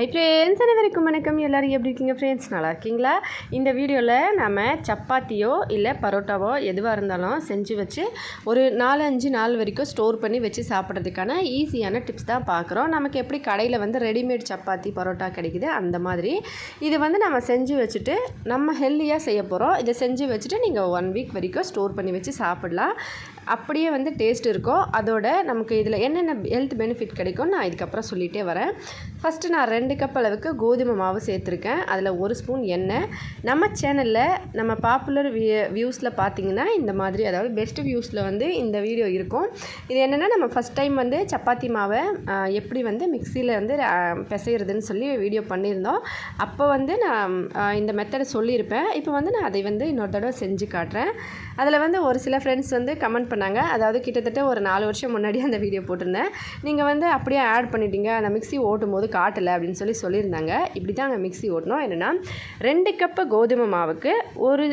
Hi friends அனைவருக்கும் வணக்கம். எல்லோரும் எப்படி இருக்கீங்க ஃப்ரெண்ட்ஸ் நல்லா இருக்கீங்களா? இந்த வீடியோவில் நம்ம சப்பாத்தியோ இல்லை பரோட்டாவோ எதுவாக இருந்தாலும் செஞ்சு வச்சு ஒரு நாலு அஞ்சு நாள் வரைக்கும் ஸ்டோர் பண்ணி வச்சு சாப்பிட்றதுக்கான ஈஸியான டிப்ஸ் தான் பார்க்குறோம். நமக்கு எப்படி கடையில் வந்து ரெடிமேட் சப்பாத்தி பரோட்டா கிடைக்குது அந்த மாதிரி இது வந்து நம்ம செஞ்சு வச்சுட்டு நம்ம ஹெல்த்தியாக செய்ய போகிறோம் இதை செஞ்சு வச்சுட்டு நீங்கள் ஒன் வீக் வரைக்கும் ஸ்டோர் பண்ணி வச்சு சாப்பிட்லாம். அப்படியே வந்து டேஸ்ட் இருக்கும். அதோட நமக்கு இதில் என்னென்ன ஹெல்த் பெனிஃபிட் கிடைக்கும் நான் இதுக்கப்புறம் சொல்லிகிட்டே வரேன். ஃபஸ்ட்டு நான் ரெண்டு கப் அளவுக்கு கோதுமை மாவு சேர்த்துருக்கேன். அதில் ஒரு ஸ்பூன் எண்ணெய். நம்ம சேனலில் நம்ம பாப்புலர் வியூ வியூஸில் பார்த்தீங்கன்னா இந்த மாதிரி அதாவது பெஸ்ட் வியூஸில் வந்து இந்த வீடியோ இருக்கும். இது என்னென்னா நம்ம ஃபஸ்ட் டைம் வந்து சப்பாத்தி மாவை எப்படி வந்து மிக்சியில் வந்து பிசைகிறதுன்னு சொல்லி வீடியோ பண்ணியிருந்தோம். அப்போ வந்து நான் இந்த மெத்தடை சொல்லியிருப்பேன். இப்போ வந்து நான் அதை வந்து இன்னொரு தடவை செஞ்சு காட்டுறேன். அதில் வந்து ஒரு சில ஃப்ரெண்ட்ஸ் வந்து கமெண்ட் பண்ணாங்க. அதாவது கிட்டத்தட்ட ஒரு நாலு வருஷம் முன்னாடி அந்த வீடியோ போட்டிருந்தேன். நீங்கள் வந்து அப்படியே ஆட் பண்ணிட்டீங்க. அந்த மிக்ஸி ஓட்டும் போது காட்டலை அப்படின்னு சொல்லி சொல்லியிருந்தாங்க. இப்படி தான் அங்கே மிக்ஸி ஓட்டணும் என்னென்னா ரெண்டு கப்பு கோதுமை மாவுக்கு ஒரு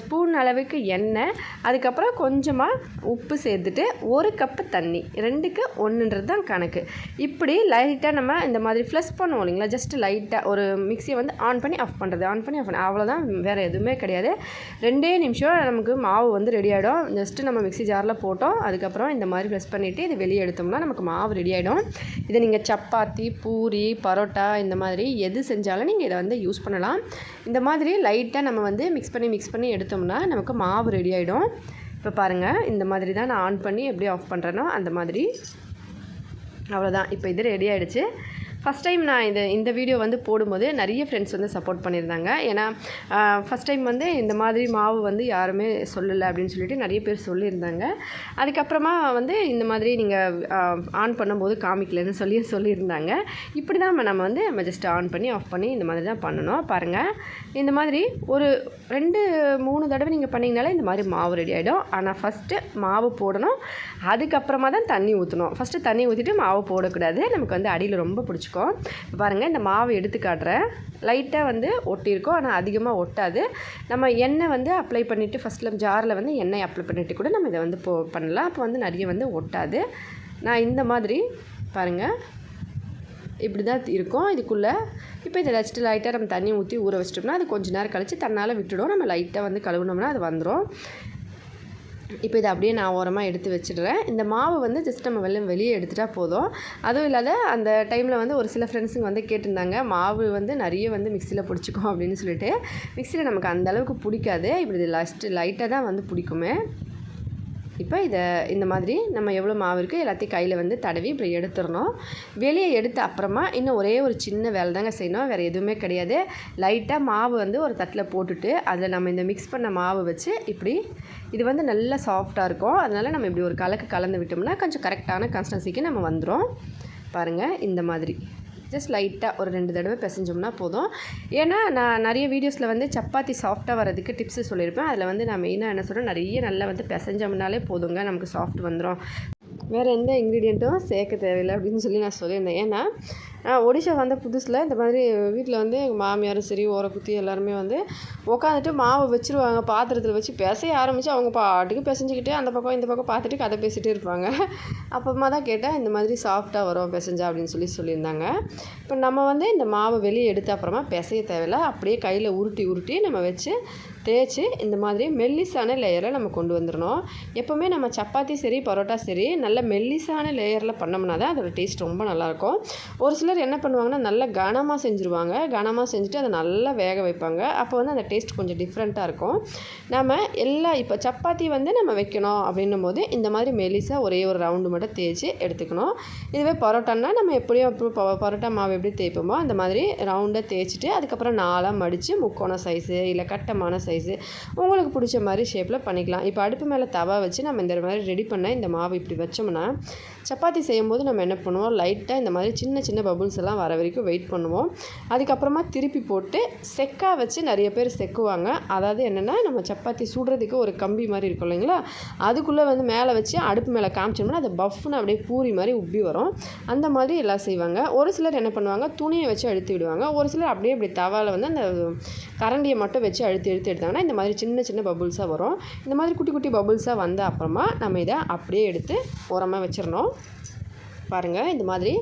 ஸ்பூன் அளவுக்கு எண்ணெய் அதுக்கப்புறம் கொஞ்சமாக உப்பு சேர்த்துட்டு ஒரு கப்பு தண்ணி ரெண்டுக்கு ஒன்றுன்றது தான் கணக்கு. இப்படி லைட்டாக நம்ம இந்த மாதிரி ஃப்ளஷ் பண்ணுவோம் இல்லைங்களா? ஜஸ்ட் லைட்டாக ஒரு மிக்சியை வந்து ஆன் பண்ணி ஆஃப் பண்ணுறது ஆன் பண்ணி ஆஃப் பண்ண அவ்வளோதான் வேறு எதுவுமே கிடையாது. ரெண்டே நிமிஷம் நமக்கு மாவு வந்து ரெடி ஆகிடும் ஜஸ்ட்டு நம்ம மிக்ஸி ஜாரில் போட்டோம். அதுக்கப்புறம் இந்த மாதிரி ப்ரெஸ் பண்ணிவிட்டு இது வெளியே எடுத்தோம்னா நமக்கு மாவு ரெடி ஆகிடும் இதை நீங்கள் சப்பாத்தி பூரி பரோட்டா இந்த மாதிரி எது செஞ்சாலும் நீங்கள் இதை வந்து யூஸ் பண்ணலாம். இந்த மாதிரி லைட்டாக நம்ம வந்து மிக்ஸ் பண்ணி மிக்ஸ் பண்ணி எடுத்தோம்னா நமக்கு மாவு ரெடி ஆகிடும் இப்போ பாருங்கள் இந்த மாதிரி தான் நான் ஆன் பண்ணி எப்படி ஆஃப் பண்ணுறேனோ அந்த மாதிரி. அவ்வளோதான் இப்போ இது ரெடி ஆகிடுச்சு ஃபஸ்ட் டைம் நான் இது இந்த வீடியோ வந்து போடும்போது நிறைய ஃப்ரெண்ட்ஸ் வந்து சப்போர்ட் பண்ணியிருந்தாங்க. ஏன்னா ஃபஸ்ட் டைம் வந்து இந்த மாதிரி மாவு வந்து யாருமே சொல்லலை அப்படின்னு சொல்லிட்டு நிறைய பேர் சொல்லியிருந்தாங்க. அதுக்கப்புறமா வந்து இந்த மாதிரி நீங்கள் ஆன் பண்ணும்போது காமிக்கலன்னு சொல்லி சொல்லியிருந்தாங்க. இப்படி தான் நம்ம வந்து நம்ம ஜஸ்ட் ஆன் பண்ணி ஆஃப் பண்ணி இந்த மாதிரி தான் பண்ணணும். பாருங்கள் இந்த மாதிரி ஒரு ரெண்டு மூணு தடவை நீங்கள் பண்ணிங்கனாலே இந்த மாதிரி மாவு ரெடி ஆகிடும் ஆனால் ஃபஸ்ட்டு மாவு போடணும். அதுக்கப்புறமா தான் தண்ணி ஊற்றணும் ஃபஸ்ட்டு தண்ணி ஊற்றிட்டு மாவு போடக்கூடாது. நமக்கு வந்து அடியில் ரொம்ப பிடிச்சிக்கும். இப்போ பாருங்கள் இந்த மாவு எடுத்து காட்டுறேன். லைட்டாக வந்து ஒட்டியிருக்கோம் ஆனால் அதிகமாக ஒட்டாது. நம்ம எண்ணெய் வந்து அப்ளை பண்ணிவிட்டு ஃபஸ்ட்டில் ஜாரில் வந்து எண்ணெய் அப்ளை பண்ணிவிட்டு கூட நம்ம இதை வந்து போ பண்ணலாம். அப்போ வந்து நிறைய வந்து ஒட்டாது. நான் இந்த மாதிரி பாருங்கள் இப்படி தான் இருக்கும். இதுக்குள்ளே இப்போ இதை வச்சுட்டு லைட்டாக நம்ம தண்ணி ஊற்றி ஊற வச்சிட்டோம்னா அது கொஞ்சம் நேரம் கழித்து தன்னால் விட்டுடும். நம்ம லைட்டாக வந்து கழுவுனோம்னா அது வந்துடும் இப்போ இதை அப்படியே நான் ஓரமாக எடுத்து வச்சிடுறேன். இந்த மாவு வந்து ஜஸ்ட் நம்ம வெளில வெளியே எடுத்துட்டா போதும். அதுவும் இல்லாத அந்த டைமில் வந்து ஒரு சில ஃப்ரெண்ட்ஸுங்க வந்து கேட்டிருந்தாங்க மாவு வந்து நிறைய வந்து மிக்சியில் பிடிச்சிக்கும் அப்படின்னு சொல்லிட்டு. மிக்சியில் நமக்கு அந்த அளவுக்கு பிடிக்காது. இப்படி இது லாஸ்ட்டு லைட்டாக தான் வந்து பிடிக்குமே. இப்போ இதை இந்த மாதிரி நம்ம எவ்வளோ மாவு இருக்குது எல்லாத்தையும் கையில் வந்து தடவி இப்படி எடுத்துடணும். வெளியே எடுத்த அப்புறமா இன்னும் ஒரே ஒரு சின்ன வேலை தாங்க செய்யணும். வேறு எதுவுமே கிடையாது. லைட்டாக மாவு வந்து ஒரு தட்டில் போட்டுட்டு அதில் நம்ம இந்த மிக்ஸ் பண்ண மாவு வச்சு இப்படி இது வந்து நல்லா சாஃப்டாக இருக்கும். அதனால் நம்ம இப்படி ஒரு கலக்கு கலந்து விட்டோம்னா கொஞ்சம் கரெக்டான கன்சிஸ்டன்சிக்கு நம்ம வந்துடும் பாருங்கள் இந்த மாதிரி. ஜஸ்ட் லைட்டாக ஒரு ரெண்டு தடவை பிசைஞ்சோம்னா போதும். ஏன்னா நான் நிறைய வீடியோஸில் வந்து சப்பாத்தி சாஃப்டாக வரதுக்கு டிப்ஸு சொல்லியிருப்பேன். அதில் வந்து நான் மெயினாக என்ன சொல்கிறேன் நிறைய நல்லா வந்து பிசைஞ்சோம்னாலே போதுங்க நமக்கு சாஃப்ட் வந்துடும் வேறு எந்த இன்க்ரீடியண்ட்டும் சேர்க்க தேவையில்லை அப்படின்னு சொல்லி நான் சொல்லியிருந்தேன். ஏன்னா ஒடிஷா வந்த புதுசில் இந்த மாதிரி வீட்டில் வந்து எங்கள் மாமியாரும் சரி ஓர குத்தி எல்லாருமே வந்து உட்காந்துட்டு மாவை வச்சுருவாங்க பாத்திரத்தில் வச்சு பிசைய ஆரம்பித்து அவங்க பாட்டுக்கு பிசைஞ்சிக்கிட்டு அந்த பக்கம் இந்த பக்கம் பார்த்துட்டு கதை பேசிகிட்டே இருப்பாங்க. அப்புறமா தான் கேட்டேன் இந்த மாதிரி சாஃப்டாக வரும் பிசைஞ்சா அப்படின்னு சொல்லி சொல்லியிருந்தாங்க. இப்போ நம்ம வந்து இந்த மாவை வெளியே எடுத்த அப்புறமா பிசைய தேவையில்ல அப்படியே கையில் உருட்டி உருட்டி நம்ம வச்சு தேய்ச்சி இந்த மாதிரி மெல்லிசான லேயரில் நம்ம கொண்டு வந்துடணும். எப்போவுமே நம்ம சப்பாத்தி சரி பரோட்டா சரி நல்ல மெல்லிசான லேயரில் பண்ணோம்னா தான் அதோட டேஸ்ட் ரொம்ப நல்லாயிருக்கும். ஒரு சிலர் என்ன பண்ணுவாங்கன்னா நல்லா கனமாக செஞ்சுருவாங்க. கனமாக செஞ்சுட்டு அதை நல்லா வேக வைப்பாங்க. அப்போ வந்து அந்த டேஸ்ட் கொஞ்சம் டிஃப்ரெண்ட்டாக இருக்கும். நம்ம எல்லா இப்போ சப்பாத்தி வந்து நம்ம வைக்கணும் அப்படின்னும் போது இந்த மாதிரி மெலிசாக ஒரே ஒரு ரவுண்டு மட்டும் தேய்ச்சி எடுத்துக்கணும். இதுவே பரோட்டான்னா நம்ம எப்படியும் ப- பரோட்டா மாவு எப்படி தேய்ப்போமோ அந்த மாதிரி ரவுண்டாக தேய்ச்சிட்டு அதுக்கப்புறம் நாலாக மடித்து முக்கோண சைஸு இல்லை கட்டமான சைஸ் உங்களுக்கு பிடிச்ச மாதிரி ஷேப்பில் பண்ணிக்கலாம். இப்போ அடுப்பு மேலே தவா வச்சு நம்ம இந்த மாதிரி ரெடி பண்ண இந்த மாவு இப்படி வச்சோம்னா சப்பாத்தி செய்யும்போது நம்ம என்ன பண்ணுவோம்? லைட்டாக இந்த மாதிரி சின்ன சின்ன பபுள்ஸ் எல்லாம் வர வரைக்கும் வெயிட் பண்ணுவோம். அதுக்கப்புறமா திருப்பி போட்டு செக்கா வச்சு நிறைய பேர் செக்குவாங்க. அதாவது என்னென்னா நம்ம சப்பாத்தி சுடுறதுக்கு ஒரு கம்பி மாதிரி இருக்கும் இல்லைங்களா? அதுக்குள்ளே வந்து மேலே வச்சு அடுப்பு மேலே காமிச்சோம்னா அது பஃப்னு அப்படியே பூரி மாதிரி உப்பி வரும். அந்த மாதிரி எல்லாம் செய்வாங்க. ஒரு சிலர் என்ன பண்ணுவாங்க? துணியை வச்சு அழுத்தி விடுவாங்க. ஒரு சிலர் அப்படியே இப்படி தவாவில் வந்து அந்த கரண்டியை மட்டும் வச்சு அழுத்தி எடுத்து எடுத்தாங்கன்னா இந்த மாதிரி சின்ன சின்ன பபுள்ஸாக வரும். இந்த மாதிரி குட்டி குட்டி பபுள்ஸாக வந்த அப்புறமா நம்ம இதை அப்படியே எடுத்து ஓரமாக வச்சிடணும். பாருங்கள் இந்த மாதிரி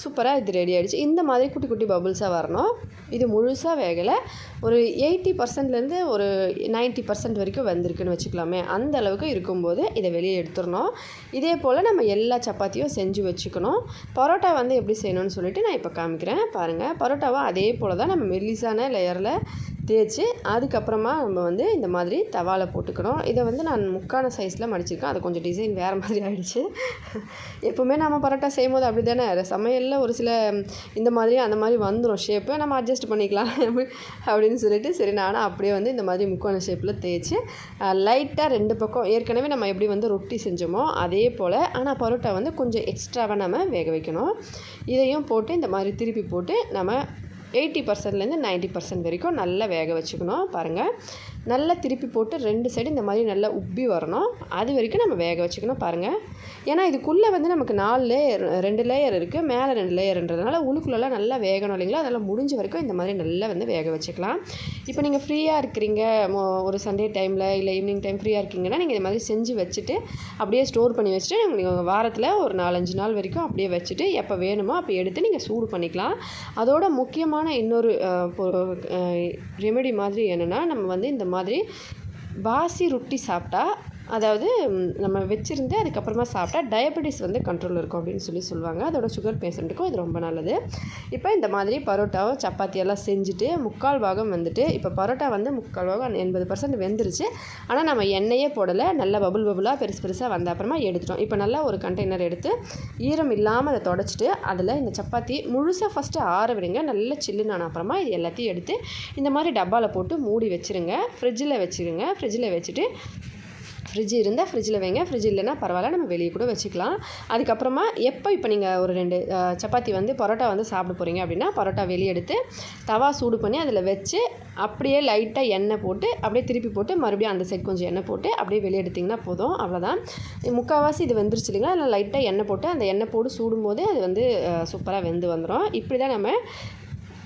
சூப்பராக இது ரெடி ஆகிடுச்சு இந்த மாதிரி குட்டி குட்டி பபுள்ஸாக வரணும். இது முழுசாக வேகலை. ஒரு எயிட்டி பர்சன்ட்லேருந்து ஒரு நைன்ட்டி பர்சன்ட் வரைக்கும் வந்திருக்குன்னு வச்சுக்கலாமே. அந்த அளவுக்கு இருக்கும்போது இதை வெளியே எடுத்துடணும். இதே போல் நம்ம எல்லா சப்பாத்தியும் செஞ்சு வச்சுக்கணும். பரோட்டா வந்து எப்படி செய்யணும்னு சொல்லிட்டு நான் இப்போ காமிக்கிறேன். பாருங்கள் பரோட்டாவை அதே போல் தான் நம்ம மெல்லிசான லேயரில் தேய்ச்சி அதுக்கப்புறமா நம்ம வந்து இந்த மாதிரி தவாவில் போட்டுக்கணும். இதை வந்து நான் முக்கான சைஸில் மடிச்சிருக்கேன். அது கொஞ்சம் டிசைன் வேறு மாதிரி ஆகிடுச்சு எப்போவுமே நம்ம பரோட்டா செய்யும் போது அப்படி தானே சமையலில் ஒரு சில இந்த மாதிரி அந்த மாதிரி வந்துடும் ஷேப்பு நம்ம அட்ஜஸ்ட் பண்ணிக்கலாம் அப்படின்னு சொல்லிட்டு சரி நானும் அப்படியே வந்து இந்த மாதிரி முக்கோண ஷேப்பில் தேய்ச்சி லைட்டாக ரெண்டு பக்கம் ஏற்கனவே நம்ம எப்படி வந்து ரொட்டி செஞ்சோமோ அதே போல் ஆனால் பரோட்டா வந்து கொஞ்சம் எக்ஸ்ட்ராவாக நம்ம வேக வைக்கணும். இதையும் போட்டு இந்த மாதிரி திருப்பி போட்டு நம்ம எயிட்டி பர்சன்ட்லேருந்து நைன்ட்டி பர்சன்ட் வரைக்கும் நல்லா வேக வச்சுக்கணும் பாருங்கள் நல்லா திருப்பி போட்டு ரெண்டு சைடு இந்த மாதிரி நல்லா உப்பி வரணும். அது வரைக்கும் நம்ம வேக வச்சுக்கணும் பாருங்கள் ஏன்னா இதுக்குள்ளே வந்து நமக்கு நாலு லேயர் ரெண்டு லேயர் இருக்குது மேலே ரெண்டு லேயர்ன்றதுனால உள்ளுக்குள்ளெல்லாம் நல்லா வேகணும் இல்லைங்களா? அதெல்லாம் முடிஞ்ச வரைக்கும் இந்த மாதிரி நல்லா வந்து வேக வச்சுக்கலாம். இப்போ நீங்கள் ஃப்ரீயாக இருக்கிறீங்க ஒரு சண்டே டைமில் இல்லை ஈவினிங் டைம் ஃப்ரீயாக இருக்கீங்கன்னா நீங்கள் இந்த மாதிரி செஞ்சு வச்சுட்டு அப்படியே ஸ்டோர் பண்ணி வச்சுட்டு நீங்கள் வாரத்தில் ஒரு நாலஞ்சு நாள் வரைக்கும் அப்படியே வச்சுட்டு எப்போ வேணுமோ அப்போ எடுத்து நீங்கள் சூடு பண்ணிக்கலாம். அதோட முக்கியமான இன்னொரு ரெமெடி மாதிரி என்னென்னா நம்ம வந்து இந்த மாதிரி பாசி ரொட்டி சாப்பிட்டா அதாவது நம்ம வச்சுருந்து அதுக்கப்புறமா சாப்பிட்டா டயபெட்டிஸ் வந்து கண்ட்ரோல் இருக்கும் அப்படின்னு சொல்லி சொல்லுவாங்க. அதோட சுகர் பேஷண்ட்டுக்கும் இது ரொம்ப நல்லது. இப்போ இந்த மாதிரி பரோட்டாவும் சப்பாத்தியெல்லாம் செஞ்சுட்டு முக்கால் பாகம் வந்துட்டு இப்போ பரோட்டா வந்து முக்கால் பாகம் எண்பது பர்சன்ட் வெந்துருச்சு. ஆனால் நம்ம எண்ணெயே போடலை. நல்லா பபுள் பபுளாக பெருசு பெருசாக வந்த அப்புறமா எடுத்துட்டோம். இப்போ நல்லா ஒரு கண்டெய்னர் எடுத்து ஈரம் இல்லாமல் அதை தொடச்சிட்டு அதில் இந்த சப்பாத்தி முழுசாக ஃபஸ்ட்டு ஆற விடுங்க. நல்லா சில்லுனான அப்புறமா இது எல்லாத்தையும் எடுத்து இந்த மாதிரி டப்பாவில் போட்டு மூடி வச்சுருங்க. ஃப்ரிட்ஜில் வச்சுருங்க. ஃப்ரிட்ஜில் வச்சுட்டு ஃப்ரிட்ஜ் இருந்தால் ஃப்ரிட்ஜில் வைங்க. ஃப்ரிட்ஜ் இல்லைன்னா பரவாயில்ல நம்ம வெளியே கூட வச்சுக்கலாம். அதுக்கப்புறமா எப்போ இப்போ நீங்கள் ஒரு ரெண்டு சப்பாத்தி வந்து பரோட்டா வந்து சாப்பிட போகிறீங்க அப்படின்னா பரோட்டா வெளியே எடுத்து தவா சூடு பண்ணி அதில் வச்சு அப்படியே லைட்டாக எண்ணெய் போட்டு அப்படியே திருப்பி போட்டு மறுபடியும் அந்த சைட் கொஞ்சம் எண்ணெய் போட்டு அப்படியே வெளியே எடுத்திங்கன்னா போதும். அவ்வளோதான் முக்கால்வாசி இது வெந்துருச்சு இல்லைங்களா? அதில் லைட்டாக எண்ணெய் போட்டு அந்த எண்ணெய் போட்டு சூடும் போதே அது வந்து சூப்பராக வெந்து வந்துடும் இப்படி தான் நம்ம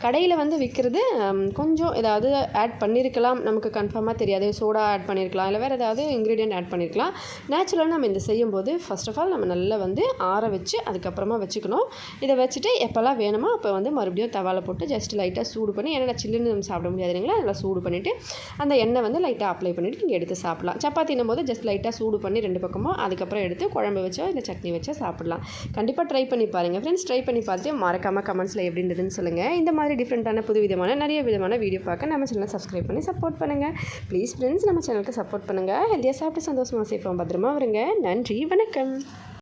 கடையில் வந்து விற்கிறது கொஞ்சம் ஏதாவது ஆட் பண்ணியிருக்கலாம் நமக்கு கன்ஃபார்மாக தெரியாது. சோடா ஆட் பண்ணியிருக்கலாம் இல்லை வேறு ஏதாவது இன்க்ரீடியன்ட் ஆட் பண்ணியிருக்கலாம் நேச்சுரலாக நம்ம இந்த செய்யும்போது ஃபஸ்ட் ஆஃப் ஆல் நம்ம நல்லா வந்து ஆற வச்சு அதுக்கப்புறமா வச்சுக்கணும். இதை வச்சுட்டு எப்போல்லாம் வேணுமோ அப்போ வந்து மறுபடியும் தவாவில் போட்டு ஜஸ்ட் லைட்டாக சூடு பண்ணி ஏன்னா சில்லுன்னு நம்ம சாப்பிட முடியாது இல்லைங்களா? நல்லா சூடு பண்ணிவிட்டு அந்த எண்ணெய் வந்து லைட்டாக அப்ளை பண்ணிவிட்டு நீங்கள் எடுத்து சாப்பிட்லாம். சப்பாத்தினும் போது ஜஸ்ட் லைட்டாக சூடு பண்ணி ரெண்டு பக்கமும் அதுக்கப்புறம் எடுத்து குழம்பு வச்சோ இல்லை சட்னி வச்சோ சாப்பிடலாம். கண்டிப்பாக ட்ரை பண்ணி பாருங்கள் ஃப்ரெண்ட்ஸ் ட்ரை பண்ணி பார்த்து மறக்காமல் கமெண்ட்ஸில் எப்படி இருந்ததுன்னு சொல்லுங்கள் இந்த மாதிரி மாதிரி டிஃப்ரெண்ட்டான புது விதமான நிறைய விதமான வீடியோ பார்க்க நம்ம சேனலை சப்ஸ்கிரைப் பண்ணி சப்போர்ட் பண்ணுங்கள் ப்ளீஸ் ஃப்ரெண்ட்ஸ் நம்ம சேனலுக்கு சப்போர்ட் பண்ணுங்கள் ஹெல்த்தியாக சாப்பிட்டு சந்தோஷமாக சேஃபாக பத்திரமா வருங்க நன்றி வணக்கம்.